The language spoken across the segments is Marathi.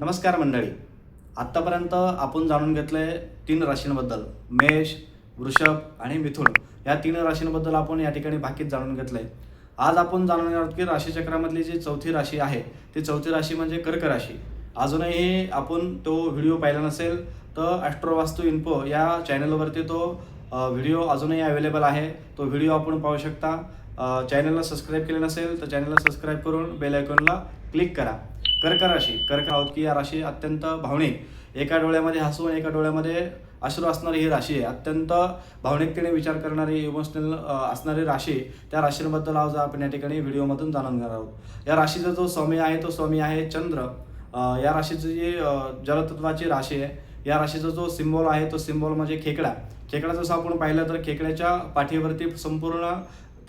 नमस्कार मंडळी. आत्तापर्यंत आपण जाणून घेतलं आहे तीन राशींबद्दल मेष वृषभ आणि मिथुन. या तीन राशींबद्दल आपण या ठिकाणी बाकीत जाणून घेतलं. आहे आज आपण जाणून घेणार आहोत की राशीचक्रामधली जी चौथी राशी आहे ती चौथी राशी म्हणजे कर्क राशी. अजूनही आपण तो व्हिडिओ पाहिला नसेल तर ॲस्ट्रोवास्तू इन्फो या चॅनलवरती तो व्हिडिओ अजूनही अवेलेबल आहे. तो व्हिडिओ आपण पाहू शकता. चॅनलला सबस्क्राईब केले नसेल तर चॅनलला सबस्क्राईब करून बेल आयकॉनला क्लिक करा. कर्क राशी. कर्क आहोत की या राशी अत्यंत भावनिक. एका डोळ्यामध्ये हसू एका डोळ्यामध्ये अश्रू असणारी ही राशी आहे. अत्यंत भावनिकतेने विचार करणारी इमोशनल असणारी राशी त्या राशींबद्दल आज आपण या ठिकाणी व्हिडिओमधून जाणून घेणार आहोत. या राशीचा जो स्वामी आहे तो स्वामी आहे चंद्र. या राशीची जी जलतत्वाची राशी आहे या राशीचा जो सिम्बॉल आहे तो सिम्बॉल म्हणजे खेकडा. खेकडा जसं आपण पाहिलं तर खेकड्याच्या पाठीवरती संपूर्ण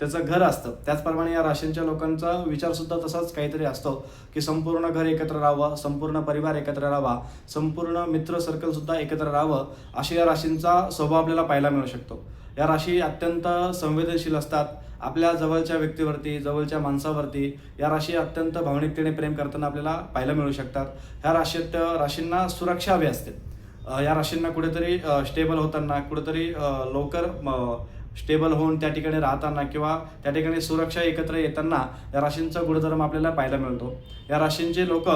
त्याचं घर असतं. त्याचप्रमाणे या राशींच्या लोकांचा विचारसुद्धा तसाच काहीतरी असतो की संपूर्ण घर एकत्र राहावं संपूर्ण परिवार एकत्र राहावा संपूर्ण मित्र सर्कलसुद्धा एकत्र राहावं अशी या राशींचा स्वभाव आपल्याला पाहायला मिळू शकतो. या राशी अत्यंत संवेदनशील असतात. आपल्या जवळच्या व्यक्तीवरती जवळच्या माणसावरती या राशी अत्यंत भावनिकतेने प्रेम करताना आपल्याला पाहायला मिळू शकतात. ह्या राशीत राशींना सुरक्षा हवी असते. या राशींना कुठेतरी स्टेबल होताना कुठेतरी लवकर स्टेबल होऊन त्या ठिकाणी राहताना किंवा त्या ठिकाणी सुरक्षा एकत्र येताना या राशींचा गुणधर्म आपल्याला पाहायला मिळतो. या राशींचे लोक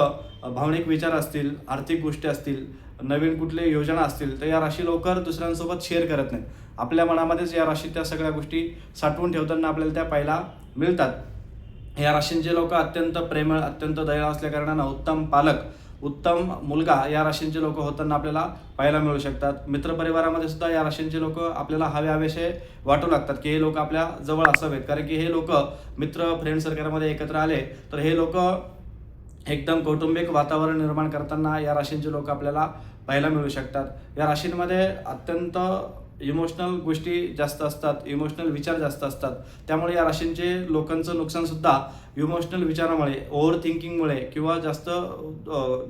भावनिक विचार असतील आर्थिक गोष्टी असतील नवीन कुठले योजना असतील तर या राशी लवकर दुसऱ्यांसोबत शेअर करत नाहीत. आपल्या मनामध्येच या राशी त्या सगळ्या गोष्टी साठवून ठेवताना आपल्याला त्या पाहायला मिळतात. या राशींचे लोक अत्यंत प्रेमळ अत्यंत दयाळ असल्याकारणानं उत्तम पालक उत्तम मुलगा या राशींचे लोक होताना आपल्याला पाहायला मिळू शकतात. मित्रपरिवारामध्ये सुद्धा या राशींचे लोक आपल्याला हवे हवेसे वाटू लागतात की हे लोक आपल्या जवळ असावेत. कारण की हे लोक मित्र फ्रेंड सर्कलमध्ये एकत्र आले तर हे लोक एकदम कौटुंबिक वातावरण निर्माण करताना या राशींचे लोक आपल्याला पाहायला मिळू शकतात. या राशींमध्ये अत्यंत इमोशनल गोष्टी जास्त असतात इमोशनल विचार जास्त असतात. त्यामुळे या राशींचे लोकांचं नुकसानसुद्धा इमोशनल विचारामुळे ओव्हर थिंकिंगमुळे किंवा जास्त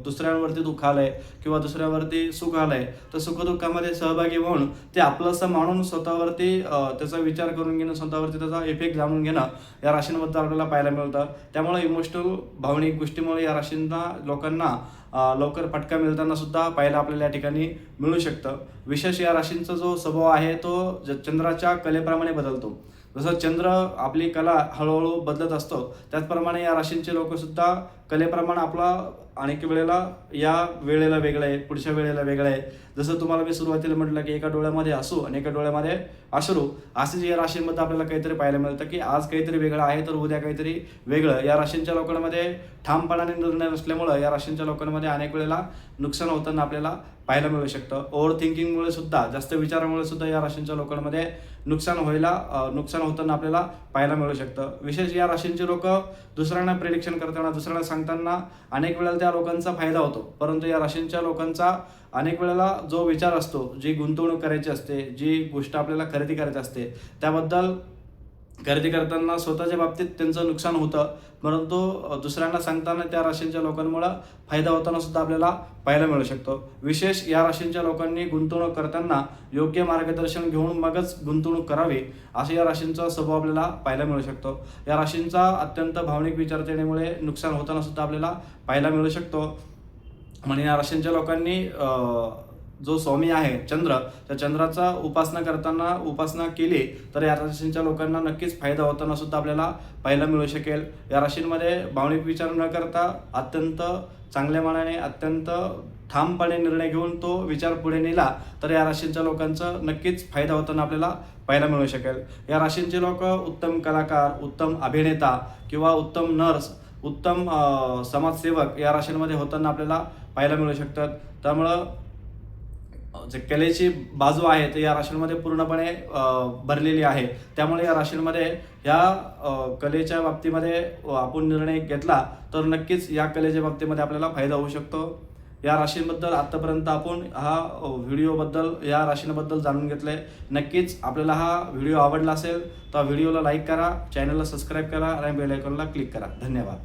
दुसऱ्यांवरती दुःख आलंय किंवा दुसऱ्यावरती सुख आलंय तर सुखदुःखामध्ये सहभागी होऊन ते आपलंसं मानून स्वतःवरती त्याचा विचार करून घेणं स्वतःवरती त्याचा इफेक्ट जाणून घेणं या राशींबद्दल आपल्याला पाहायला मिळतं. त्यामुळे इमोशनल भावनिक गोष्टीमुळे या राशींना लोकांना लवकर फटका मिळताना सुद्धा पाहायला आपल्याला या ठिकाणी मिळू शकतं. विशेष या राशींचा जो स्वभाव आहे तो चंद्राच्या कलेप्रमाणे बदलतो. जसं चंद्र आपली कला हळूहळू बदलत असतो त्याचप्रमाणे या राशींचे लोक सुद्धा कलेप्रमाणे आपला अनेक वेळेला या वेळेला वेगळं आहे पुढच्या वेळेला वेगळं आहे. जसं तुम्हाला मी सुरुवातीला म्हटलं की एका डोळ्यामध्ये असू आणि एका डोळ्यामध्ये अश्रू असेच या राशींमध्ये आपल्याला काहीतरी पाहायला मिळतं की आज काहीतरी वेगळं आहे तर उद्या काहीतरी वेगळं. या राशींच्या लोकांमध्ये ठामपणाने निर्णय नसल्यामुळं या राशींच्या लोकांमध्ये अनेक वेळेला नुकसान होताना आपल्याला पाहायला मिळू शकतं. ओव्हर थिंकिंगमुळे सुद्धा जास्त विचारामुळे सुद्धा या राशींच्या लोकांमध्ये नुकसान व्हायला नुकसान होताना आपल्याला पाहायला मिळू शकतं. विशेष या राशींची लोक दुसऱ्यांना प्रिडिक्शन करताना दुसऱ्यांना सांगताना अनेक वेळेला त्या लोकांचा फायदा होतो. परंतु या राशींच्या लोकांचा अनेक वेळेला जो विचार असतो जी गुंतवणूक करायची असते जी गोष्ट आपल्याला खरेदी करायची असते त्याबद्दल खरेदी करताना स्वतःच्या बाबतीत त्यांचं नुकसान होतं. परंतु दुसऱ्यांना सांगताना त्या राशींच्या लोकांमुळं फायदा होताना सुद्धा आपल्याला पाहायला मिळू शकतो. विशेष या राशींच्या लोकांनी गुंतवणूक करताना योग्य मार्गदर्शन घेऊन मगच गुंतवणूक करावी असं या राशींचा स्वभाव आपल्याला पाहायला मिळू शकतो. या राशींचा अत्यंत भावनिक विचारसरणीमुळे नुकसान होताना सुद्धा आपल्याला पाहायला मिळू शकतो. म्हणजे या राशींच्या लोकांनी जो स्वामी आहे चंद्र त्या चंद्राचा उपासना करताना उपासना केली तर या राशींच्या लोकांना नक्कीच फायदा होताना सुद्धा आपल्याला पाहायला मिळू शकेल. या राशींमध्ये भावनिक विचार न करता अत्यंत चांगल्या मनाने अत्यंत ठामपणे निर्णय घेऊन तो विचार पुढे नेला तर या राशींच्या लोकांचा नक्कीच फायदा होताना आपल्याला पाहायला मिळू शकेल. या राशींचे लोक उत्तम कलाकार उत्तम अभिनेता किंवा उत्तम नर्स उत्तम समाजसेवक या राशींमध्ये होताना आपल्याला पाहायला मिळू शकतात. त्यामुळं जे कलेची बाजू आहे ते या राशींमध्ये पूर्णपणे भरलेली आहे. त्यामुळे या राशींमध्ये या कलेच्या बाबतीमध्ये आपण निर्णय घेतला तर नक्कीच या कलेच्या बाबतीमध्ये आपल्याला फायदा होऊ शकतो. या राशींबद्दल आत्तापर्यंत आपण हा व्हिडिओबद्दल या राशींबद्दल जाणून घेतलंय नक्कीच आपल्याला हा व्हिडिओ आवडला असेल तर व्हिडिओला लाईक करा चॅनलला सबस्क्राईब करा आणि बेल आयकॉनला क्लिक करा. धन्यवाद.